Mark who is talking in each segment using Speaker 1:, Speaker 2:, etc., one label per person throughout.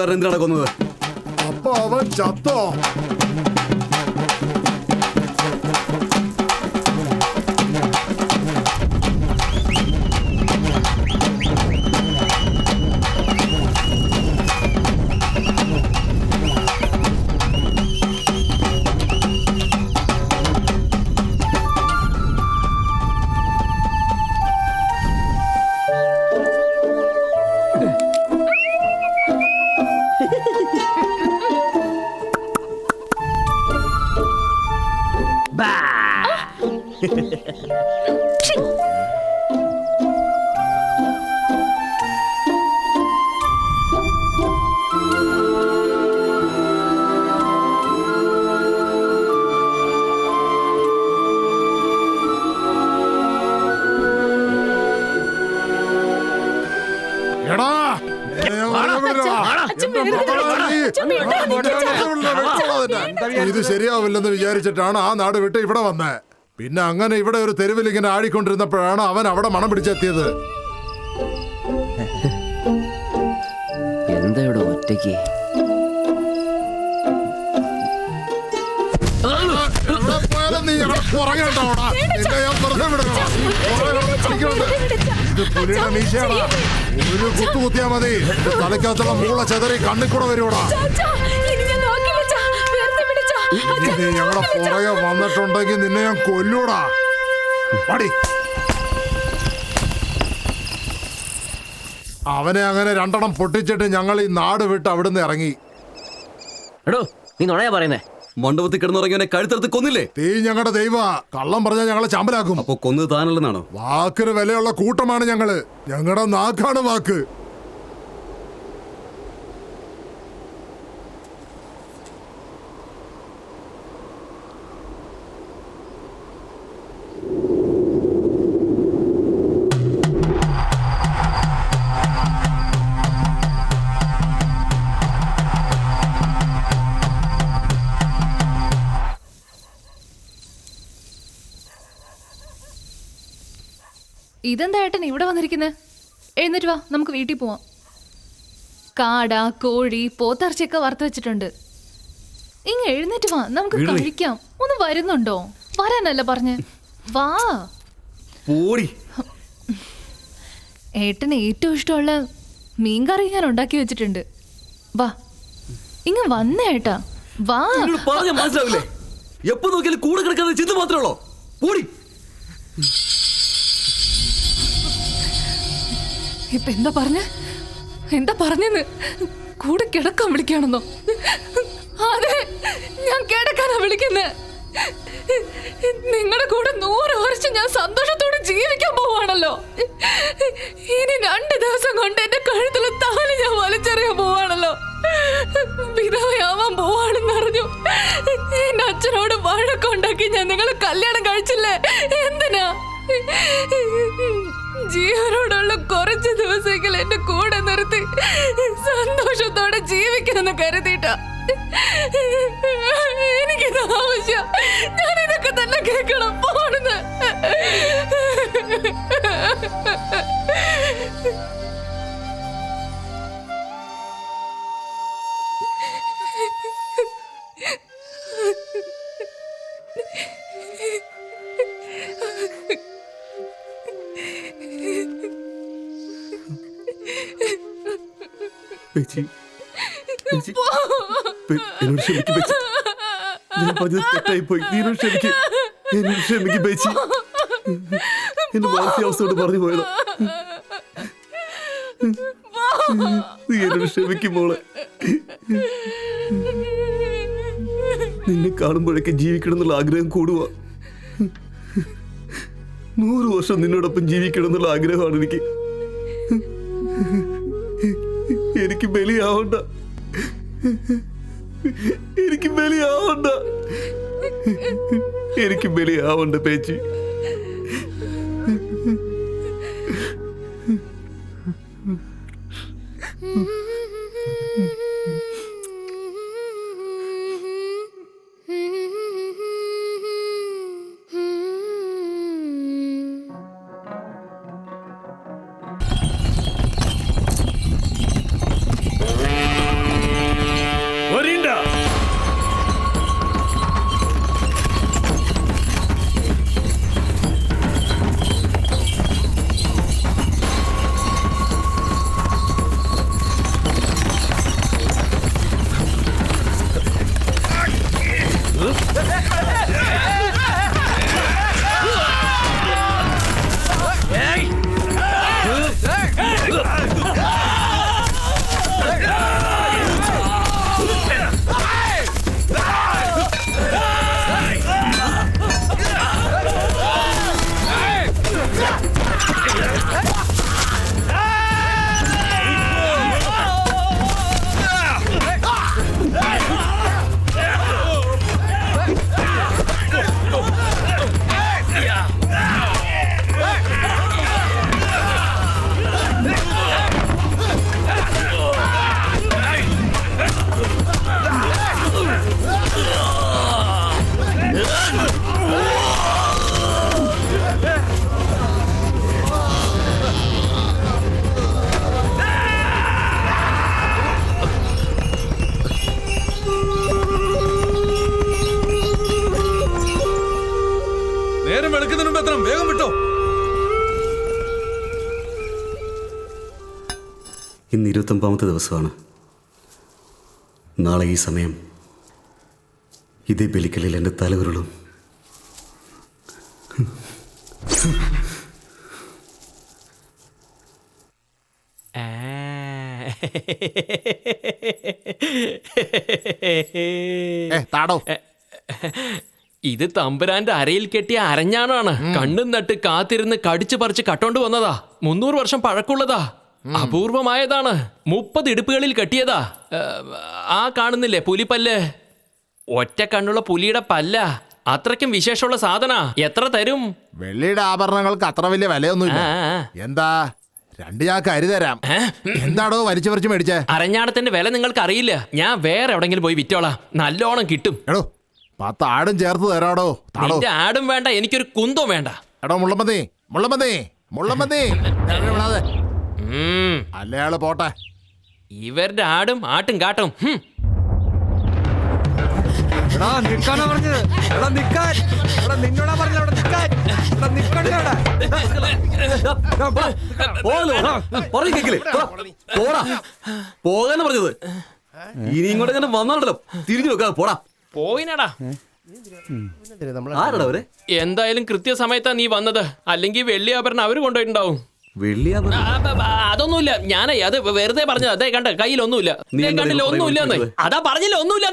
Speaker 1: ബാത്റൂമുകാരൻ എന്തിനാണ് കൊന്നത്?
Speaker 2: അപ്പൊ അവൻ ചത്തോ? ഇത് ശരിയാവില്ലെന്ന് വിചാരിച്ചിട്ടാണ് ആ നാട് വിട്ട് ഇവിടെ വന്നേ. പിന്നെ അങ്ങനെ ഇവിടെ ഒരു തെരുവിൽ ഇങ്ങനെ ആടിക്കൊണ്ടിരുന്നപ്പോഴാണ് അവൻ അവിടെ മണം പിടിച്ചെത്തിയത്.
Speaker 3: എന്താ ഇവിടെ ഒറ്റയ്ക്ക്?
Speaker 2: നീ ഞാൻ വെറുതെ വിടണം. ഇത് പുലിയുടെ ഒരു കുത്തു കുത്തിയാ മതി. തലയ്ക്കകത്തുള്ള മൂള ചെതറി കണ്ണിക്കൂടെ വരൂടാ. വരുവാടാ നീ ഞങ്ങളുടെ പുറകെ വന്നിട്ടുണ്ടെങ്കിൽ നിന്നെ ഞാൻ കൊല്ലൂടാ. പടി അവനെ അങ്ങനെ രണ്ടെണ്ണം പൊട്ടിച്ചിട്ട് ഞങ്ങൾ ഈ നാട് വിട്ട് അവിടുന്ന് ഇറങ്ങി.
Speaker 3: എടോ നീ നുണയാ പറയുന്നേ.
Speaker 1: മണ്ഡപത്തിൽ കിടന്നുറങ്ങിയവനെ കഴുത്തെടുത്ത് കൊന്നില്ലേ?
Speaker 2: തീ ഞങ്ങളുടെ ദൈവ കള്ളം പറഞ്ഞാൽ ഞങ്ങളെ ചമ്പലാക്കും.
Speaker 1: അപ്പൊ കൊന്നു താനല്ലെന്നാണോ?
Speaker 2: വാക്കിന് വിലയുള്ള കൂട്ടമാണ് ഞങ്ങൾ. ഞങ്ങളുടെ നാക്കാണ് വാക്ക്.
Speaker 4: ഇതെന്താ ഏട്ടൻ ഇവിടെ വന്നിരിക്കുന്നത് എഴുന്നേറ്റ് വാ നമുക്ക് വീട്ടിൽ പോവാം. കാട കോഴി പോത്തർച്ചയൊക്കെ വറുത്ത് വെച്ചിട്ടുണ്ട്. ഇങ്ങ് എഴുന്നേറ്റ് വാ നമുക്ക് കഴിക്കാം. ഒന്ന് വരുന്നുണ്ടോ? വരാനല്ല പറഞ്ഞ്. വാ. ഏട്ടന് ഏറ്റവും ഇഷ്ടമുള്ള മീൻകറി ഞാൻ ഉണ്ടാക്കി വെച്ചിട്ടുണ്ട്. വാ. ഇങ്ങ വന്നേട്ടാ വാ.
Speaker 1: നിന്നോട് പറഞ്ഞ മനസ്സിലാവില്ലേ? എപ്പോ നോക്കിയാലും കൂടെ കിടക്കുന്നത് ചിന്ത മാത്രമേ ഉള്ളോ?
Speaker 4: ഇപ്പൊ എന്താ പറഞ്ഞ? എന്താ പറഞ്ഞെന്ന്? കൂടെ കിടക്കാൻ വിളിക്കാണെന്നോ? അതെ ഞാൻ കിടക്കാനാ വിളിക്കുന്നത് നിങ്ങളുടെ കൂടെ നൂറ് വർഷം ഞാൻ സന്തോഷത്തോടെ ജീവിക്കാൻ പോവാണല്ലോ. ഇനി രണ്ട് ദിവസം കൊണ്ട് എന്റെ കഴുത്തിലെ താലി ഞാൻ വലിച്ചെറിയാൻ പോവാണല്ലോ. വിധവയാവാൻ പോവാണെന്ന് അറിഞ്ഞു. എന്റെ അച്ഛനോട് വഴക്കുണ്ടാക്കി ഞാൻ നിങ്ങളെ കല്യാണം കഴിച്ചില്ലേ? എന്തിനാ? ജീവനോടുള്ള കുറച്ച് ജീവിക്കാന്ന് കരുതിട്ട എനിക്കിത് ആവശ്യം. ഞാൻ ഇതൊക്കെ തന്നെ കേൾക്കണം പോണെന്ന്.
Speaker 1: പേ- എന്നോട് ക്ഷമിക്കും പേച്ചി ഞാൻ പറഞ്ഞത് തെറ്റായി പോയി. നീ എന്നോട് ക്ഷമിക്കും. എന്നോട് ക്ഷമിക്കും പേച്ചി എന്റെ മാനസികാവസ്ഥയോട് പറഞ്ഞു പോയത്. നീ എന്നോട് ക്ഷമിക്കും മോളെ. നിന്നെ കാണുമ്പോഴൊക്കെ ജീവിക്കണം എന്നുള്ള ആഗ്രഹം കൂടുക നൂറ് വർഷം നിന്നോടൊപ്പം ജീവിക്കണം എന്നുള്ള ആഗ്രഹമാണ് എനിക്ക്. എനിക്ക് ബലിയാവണ്ട. എനിക്ക് ബലിയാവണ്ട. എനിക്ക് ബലിയാവണ്ട പേച്ചി. ഇരുപത്തൊമ്പതാമത്തെ ദിവസമാണ്. നാളെ ഈ സമയം ഇതേ ബലിക്കലിൽ
Speaker 2: എന്റെ താടോ.
Speaker 5: ഇത് തമ്പുരാന്റെ അരയിൽ കെട്ടിയ അരഞ്ഞാണാണ്. കണ്ണും നട്ട് കാത്തിരുന്ന് കടിച്ചു പറിച്ച് കട്ടോണ്ട് വന്നതാ. മുന്നൂറ് വർഷം പഴക്കമുള്ളതാ. അപൂർവമായതാണ്. മുപ്പത് ഇടുപ്പുകളിൽ കെട്ടിയതാ. ആ കാണുന്നില്ലേ പുലിപ്പല്ല്? ഒറ്റ കണ്ണുള്ള പുലിയുടെ പല്ല. അത്രയ്ക്കും വിശേഷമുള്ള സാധന. എത്ര തരും?
Speaker 2: വെള്ളിയുടെ ആഭരണങ്ങൾക്ക് അത്ര വലിയ വിലയൊന്നുമില്ല. എന്താ? രണ്ട് ചാക്ക് അരി തരാം. എന്താടോ വലിച്ചു പറിച്ച് മേടിച്ചേ?
Speaker 5: അരഞ്ഞാടത്തിന്റെ വില നിങ്ങൾക്ക് അറിയില്ല ഞാൻ വേറെ എവിടെങ്കിലും പോയി വിറ്റോളാം. നല്ലോണം കിട്ടും.
Speaker 2: എടോ പത്ത് ആടും ചേർത്ത് തരാടോ. താടോ.
Speaker 5: നിന്റെ ആടും വേണ്ട എനിക്കൊരു കുന്തവും വേണ്ട.
Speaker 2: എടോ മുള്ളമതി മുള്ളമതി മുള്ളമതി വിടാതെ അല്ലയാൾ പോട്ടെ.
Speaker 5: ഇവരുടെ ആടും ആട്ടും കാട്ടും.
Speaker 6: എടാ നിക്കാനാ പറഞ്ഞത്. എടാ നിക്കാൻ. എടാ നിന്നോടാ പറഞ്ഞത് അവിടെ നിക്കാൻ. എടാ നിക്കണ്ടേ അവിടെ.
Speaker 1: പറഞ്ഞു കേക്കില്ലേ പോടാ. പോകാന്ന് പറഞ്ഞത്. ഇനി ഇങ്ങോട്ട് ഇങ്ങനെ വന്നോണ്ടല്ലോ. തിരിഞ്ഞു വെക്കാ പോടാ.
Speaker 5: പോയിനടാ.
Speaker 1: ആരടാ അവരെ?
Speaker 5: എന്തായാലും കൃത്യസമയത്താ നീ വന്നത്. അല്ലെങ്കിൽ വെള്ളി ആഭരണം അവർ കൊണ്ടുപോയിട്ടുണ്ടാവും. അതൊന്നുമില്ല. ഞാനേ അത് വെറുതെ പറഞ്ഞത്. അതേ കണ്ട കയ്യിൽ ഒന്നുമില്ല.
Speaker 1: നീ
Speaker 5: കണ്ടില്ല
Speaker 1: ഒന്നുമില്ല
Speaker 5: അതാ പറഞ്ഞില്ല ഒന്നുമില്ല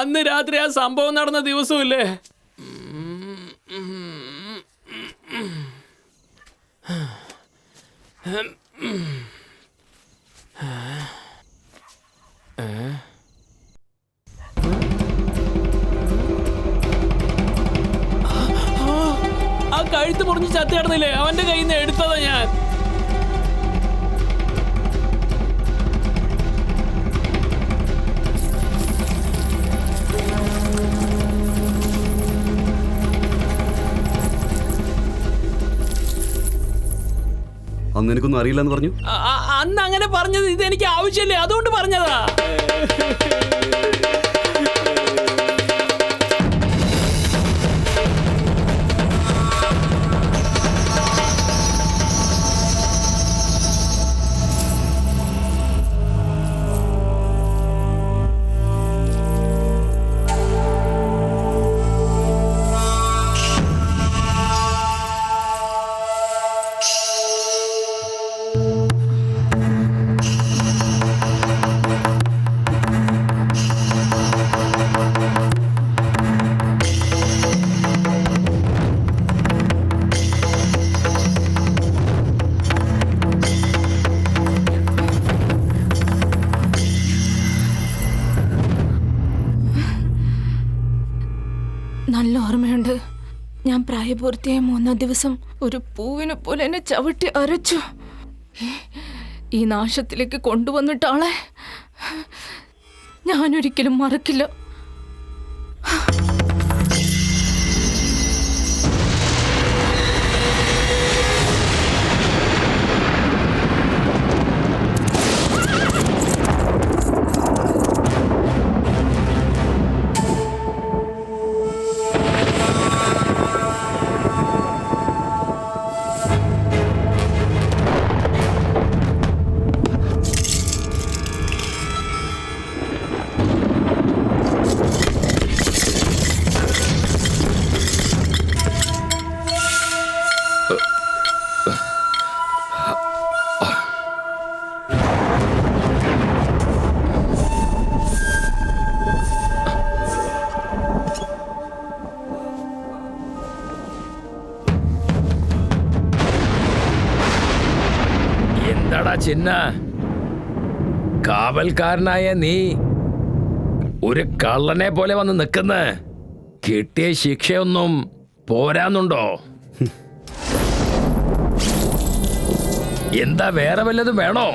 Speaker 5: അന്ന് രാത്രി ആ സംഭവം നടന്ന ദിവസമില്ലേ? ആ കഴുത്ത് പൊറിഞ്ഞ് ചത്തി കിടന്നില്ലേ? അവന്റെ കയ്യിൽ നിന്ന് എടുത്തതാ ഞാൻ.
Speaker 1: അന്ന് എനിക്കൊന്നും അറിയില്ലെന്ന് പറഞ്ഞു?
Speaker 5: അന്ന് അങ്ങനെ പറഞ്ഞത് ഇത് എനിക്ക് ആവശ്യമില്ലേ? അതുകൊണ്ട് പറഞ്ഞതാ.
Speaker 4: പ്രായപൂർത്തിയായ മൂന്നാം ദിവസം ഒരു പൂവിനെ പോലെ എന്നെ ചവിട്ടി അരച്ചു. ഈ നാശത്തിലേക്ക് കൊണ്ടുവന്നിട്ടാളെ ഞാനൊരിക്കലും മറക്കില്ല.
Speaker 7: എന്താടാ ചിന്ന കാവൽക്കാരനായ നീ ഒരു കള്ളനെ പോലെ വന്ന് നിൽക്കുന്ന. കിട്ടിയ ശിക്ഷയൊന്നും പോരാന്നുണ്ടോ? എന്താ വേറെ വല്ലതും വേണോ?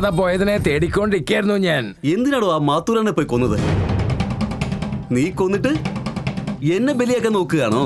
Speaker 7: കാണാതെ പോയതിനെ തേടിക്കൊണ്ടിരിക്കായിരുന്നു ഞാൻ.
Speaker 1: എന്തിനാടോ ആ മാത്തൂരാനെ പോയി കൊന്നത്? നീ കൊന്നിട്ട് എന്നെ ബലിയാക്കാൻ നോക്കുകയാണോ?